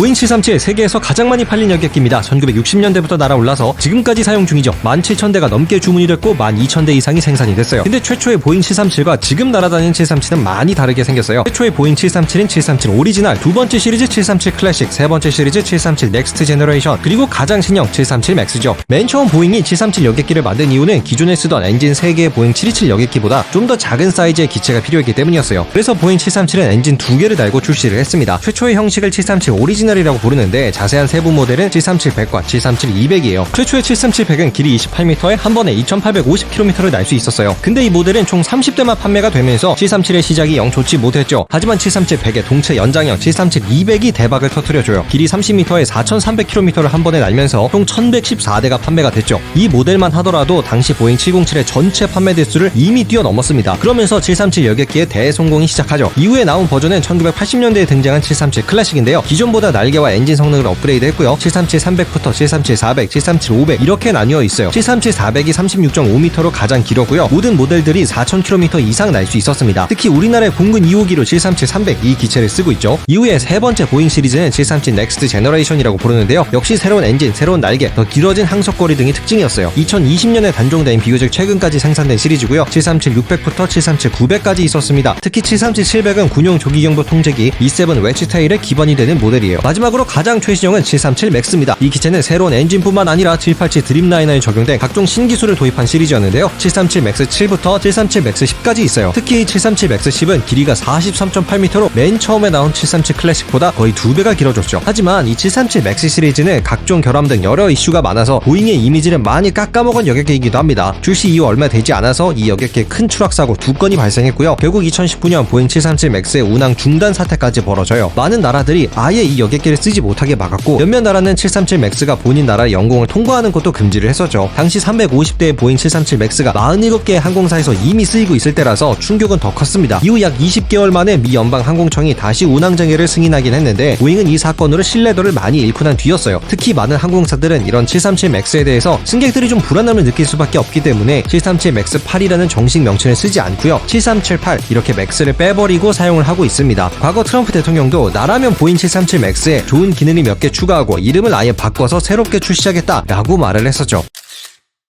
보잉 737 세계에서 가장 많이 팔린 여객기입니다. 1960년대부터 날아올라서 지금까지 사용 중이죠. 17,000대가 넘게 주문이 됐고 12,000대 이상이 생산이 됐어요. 근데 최초의 보잉 737과 지금 날아다니는 737은 많이 다르게 생겼어요. 최초의 보잉 737인 737 오리지널, 두 번째 시리즈 737 클래식, 세 번째 시리즈 737 넥스트 제너레이션, 그리고 가장 신형 737 맥스죠. 맨 처음 보잉이 737 여객기를 만든 이유는 기존에 쓰던 엔진 3개의 보잉 727 여객기보다 좀 더 작은 사이즈의 기체가 필요했기 때문이었어요. 그래서 보잉 737은 엔진 두 개를 달고 출시를 했습니다. 최초의 형식을 737 오리지널 이라고 부르는데 자세한 세부 모델은 737 100과 737 200이에요. 최초의 737 100은 길이 28m에 한 번에 2850km를 날 수 있었어요. 근데 이 모델은 총 30대만 판매가 되면서 737의 시작이 영 좋지 못했죠. 하지만 737 100의 동체 연장형 737 200이 대박을 터뜨려줘요. 길이 30m에 4300km를 한 번에 날면서 총 1114대가 판매가 됐죠. 이 모델만 하더라도 당시 보잉 707의 전체 판매 대수를 이미 뛰어넘었습니다. 그러면서 737 여객기의 대성공이 시작하죠. 이후에 나온 버전은 1980년대에 등장한 737 클래식인데요. 기존보다 날개와 엔진 성능을 업그레이드 했고요. 737 300부터 737 400, 737 500 이렇게 나뉘어 있어요. 737 400이 36.5m로 가장 길었고요. 모든 모델들이 4000km 이상 날 수 있었습니다. 특히 우리나라의 공군 2호기로 737 300 이 기체를 쓰고 있죠. 이후에 세 번째 보잉 시리즈는 737 넥스트 제너레이션이라고 부르는데요. 역시 새로운 엔진, 새로운 날개, 더 길어진 항속거리 등이 특징이었어요. 2020년에 단종된 비교적 최근까지 생산된 시리즈고요. 737 600부터 737 900까지 있었습니다. 특히 737 700은 군용 조기경보 통제기 E7 웨치테일의 기반이 되는 모델이에요. 마지막으로 가장 최신형은 737 맥스입니다. 이 기체는 새로운 엔진뿐만 아니라 787 드림라이너에 적용된 각종 신기술을 도입한 시리즈였는데요. 737 맥스 7부터 737 맥스 10까지 있어요. 특히 737 맥스 10은 길이가 43.8m로 맨 처음에 나온 737 클래식보다 거의 두 배가 길어졌죠. 하지만 이 737 맥스 시리즈는 각종 결함 등 여러 이슈가 많아서 보잉의 이미지를 많이 깎아먹은 여객기이기도 합니다. 출시 이후 얼마 되지 않아서 이 여객기에 큰 추락 사고 두 건이 발생했고요. 결국 2019년 보잉 737 맥스의 운항 중단 사태까지 벌어져요. 많은 나라들이 아예 이 여객 기를 쓰지 못하게 막았고 몇몇 나라는 737 맥스가 본인 나라의 영공을 통과하는 것도 금지를 했었죠. 당시 350대의 보잉 737 맥스가 47개의 항공사에서 이미 쓰이고 있을 때라서 충격은 더 컸습니다. 이후 약 20개월 만에 미 연방 항공청이 다시 운항 장애를 승인하긴 했는데 보잉은 이 사건으로 신뢰도를 많이 잃고 난 뒤였어요. 특히 많은 항공사들은 이런 737 맥스에 대해서 승객들이 좀 불안함을 느낄 수밖에 없기 때문에 737 맥스 8이라는 정식 명칭을 쓰지 않고요. 7378 이렇게 맥스를 빼버리고 사용을 하고 있습니다. 과거 트럼프 대통령도 나라면 보잉 737 맥스 에 좋은 기능이 몇개 추가하고 이름을 아예 바꿔서 새롭게 출시하겠다라고 말을 했었죠.